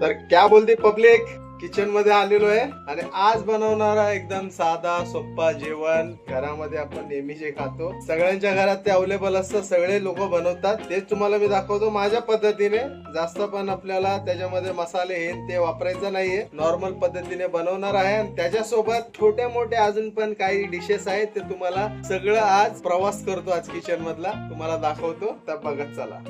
तर क्या बोलते पब्लिक? किचनमध्ये आलेलो आहे आणि आज बनवणारा एकदम साधा सोप्पा जेवण. घरामध्ये आपण नेहमी जे खातो सगळ्यांच्या घरात ते अवेलेबल असतं. सगळे लोक बनवतात. तेच तुम्हाला मी दाखवतो माझ्या पद्धतीने. जास्त पण आपल्याला त्याच्यामध्ये मसाले हे ते वापरायचं नाहीये. नॉर्मल पद्धतीने बनवणार आहे आणि त्याच्यासोबत छोट्या मोठ्या अजून पण काही डिशेस आहेत. ते तुम्हाला सगळं आज प्रवास करतो आज किचन मधला. तुम्हाला दाखवतो. तर बघत चला.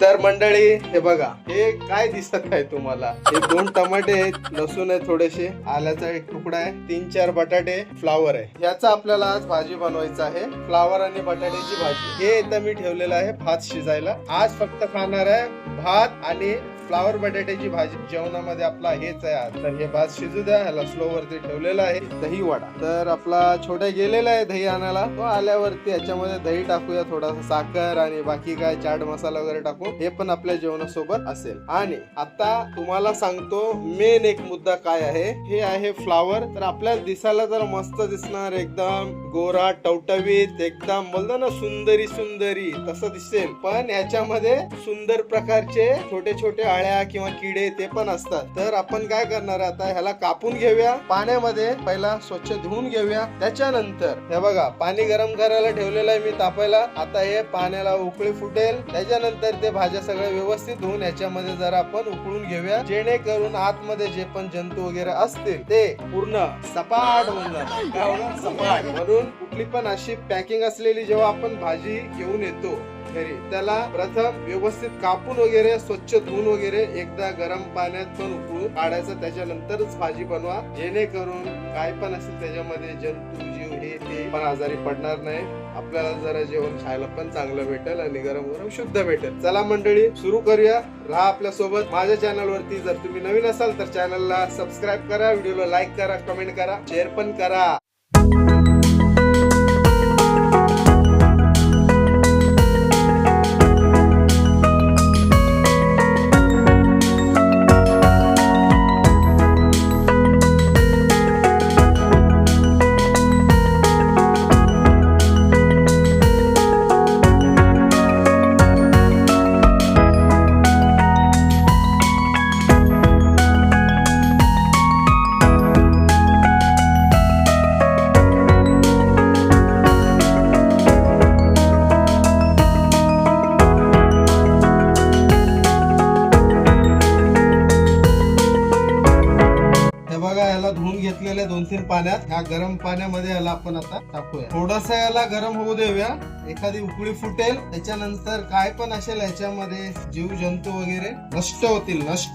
तर मंडळी हे बघा हे काय दिसत आहे तुम्हाला? हे दोन टमाटे आहेत लसूण आहे थोडेसे आल्याचा एक तुकडा आहे तीन चार बटाटे फ्लावर आहे. याचा आपल्याला आज भाजी बनवायचं आहे फ्लावर आणि बटाट्याची भाजी. हे इथं मी ठेवलेलं आहे भात शिजायला. आज फक्त खाणार आहे भात आणि फ्लावर बटाट्याची भाजी जेवणामध्ये आपला हेच आहे आज. तर हे भात शिजू द्या ह्याला स्लो वरती ठेवलेला आहे. दही वडा. तर आपला छोट्या गेलेला आहे दही आणायला. तो आल्यावरती याच्यामध्ये दही टाकूया थोडासा साखर आणि बाकी काय चाट मसाला वगैरे टाकू. हे पण आपल्या जेवणासोबत असेल. आणि आता तुम्हाला सांगतो मेन एक मुद्दा काय आहे? हे आहे फ्लावर. तर आपल्या दिसायला तर मस्त दिसणार एकदम. गोरा टवटवीत एकदम बोलतो ना सुंदरी सुंदरी. तसं दिसेल. पण याच्यामध्ये सुंदर प्रकारचे छोटे छोटे आळ्या किंवा किडे ते पण असतात. तर आपण काय करणार आता? ह्याला कापून घेऊया. पाण्यामध्ये पहिला स्वच्छ धुवून घेऊया. त्याच्यानंतर हे बघा पाणी गरम करायला ठेवलेलं आहे मी तापायला. आता हे पाण्याला उकळी फुटेल. त्याच्यानंतर ते भाज्या सगळ्या व्यवस्थित धुवून याच्यामध्ये जरा आपण उकळून घेऊया. जेणेकरून आतमध्ये जे पण जंतू वगैरे असतील ते पूर्ण सपाट होऊन जातात सपाट. म्हणून कुठली पण अशी पॅकिंग असलेली जेव्हा आपण भाजी घेऊन येतो घरी. त्याला प्रथम व्यवस्थित कापून वगैरे स्वच्छ धुवून वगैरे एकदा गरम पाण्यात पण उकळून काढायचं. त्याच्यानंतरच भाजी बनवा. जेणेकरून काय पण असेल त्याच्यामध्ये जंतू जीव हे ते पण आजारी पडणार नाही. आपल्याला जरा जेवण खायला पण चांगलं भेटेल आणि गरम गरम शुद्ध भेटेल. चला मंडळी सुरू करूया. राहा आपल्यासोबत माझ्या चॅनल वरती जर तुम्ही नवीन असाल तर चॅनलला सबस्क्राईब करा व्हिडिओला लाईक करा कमेंट करा शेअर पण करा. बघा याला धुवून घेतलेल्या दोन तीन पाण्यात ह्या गरम पाण्यामध्ये याला आपण आता टाकूया. थोडस याला गरम होऊ देऊया. एखादी उकळी फुटेल त्याच्यानंतर काय पण असेल याच्यामध्ये जीव जंतू वगैरे नष्ट होतील नष्ट!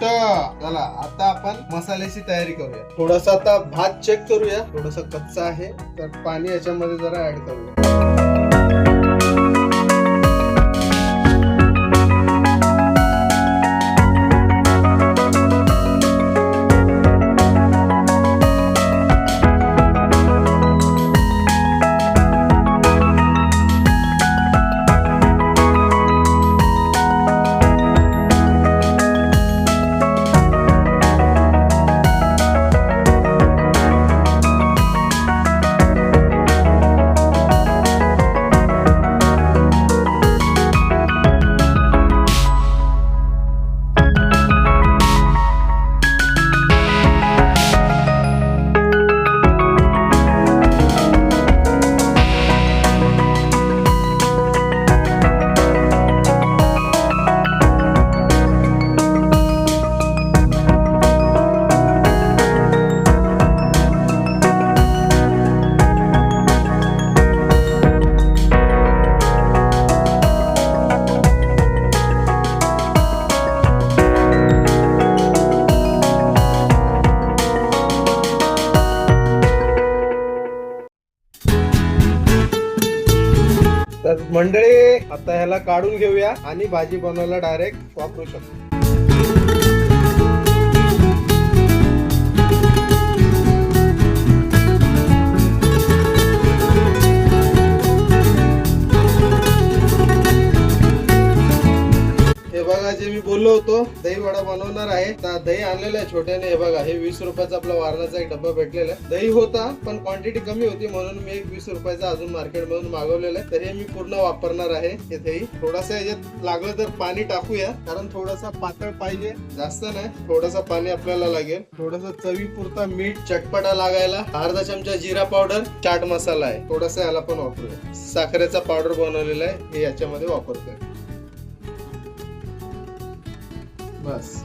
चला आता आपण मसाल्याची तयारी करूया. थोडासा आता भात चेक करूया. थोडस कच्चा आहे तर पाणी याच्यामध्ये जरा ऍड करूया. मंडळी आता ह्याला काढून घेऊया आणि भाजी बनवायला डायरेक्ट वापरू शकतो. बोललो होतो दही वडा बनवणार आहे. दही आणलेलं आहे छोट्याने. हे बघा हे वीस रुपयाचा आपला वारणाचा एक डब्बा भेटलेला आहे. दही होता पण क्वांटिटी कमी होती म्हणून मी एक वीस रुपयाचा अजून मार्केट मधून मागवलेला आहे. तरी मी पूर्ण वापरणार आहे हे दही. थोडासा याच्यात लागलं तर पाणी टाकूया कारण थोडासा पातळ पाहिजे. जास्त नाही थोडासा पाणी आपल्याला लागेल. थोडासा चवीपुरता मीठ चटपटा लागायला. अर्धा चमचा जिरा पावडर चाट मसाला आहे. थोडासा याला पण वापरूया. साखरेचा पावडर बनवलेला आहे हे याच्यामध्ये वापरतोय. बस.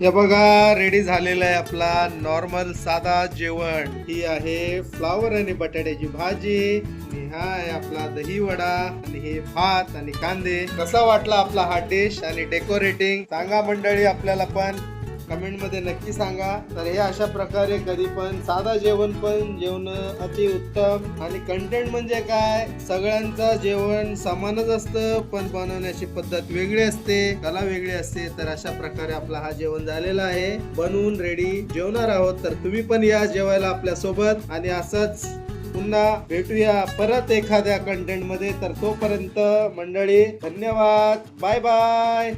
हे बघा रेडी झालेला आहे आपला नॉर्मल साधा जेवण. ही आहे फ्लावर आणि बटाट्याची भाजी. आणि हा आहे आपला दही वडा आणि हे भात आणि कांदे. कसा वाटला आपला हा डिश आणि डेकोरेटिंग सांगा मंडळी आपल्याला पण. कमेंटमध्ये नक्की सांगा. तर हे अशा प्रकारे कधी पण साधा जेवण पण जेवण अति उत्तम. आणि कंटेंट म्हणजे काय? सगळ्यांचं जेवण समानच असतं पण बनवण्याची पद्धत वेगळी असते कला वेगळी असते. तर अशा प्रकारे आपला हा जेवण झालेला आहे. बनवून रेडी जेवणार आहोत. तर तुम्ही पण या जेवायला आपल्यासोबत आणि असंच पुन्हा भेटूया परत एखाद्या कंटेंटमध्ये. तर तोपर्यंत मंडळी धन्यवाद. Bye bye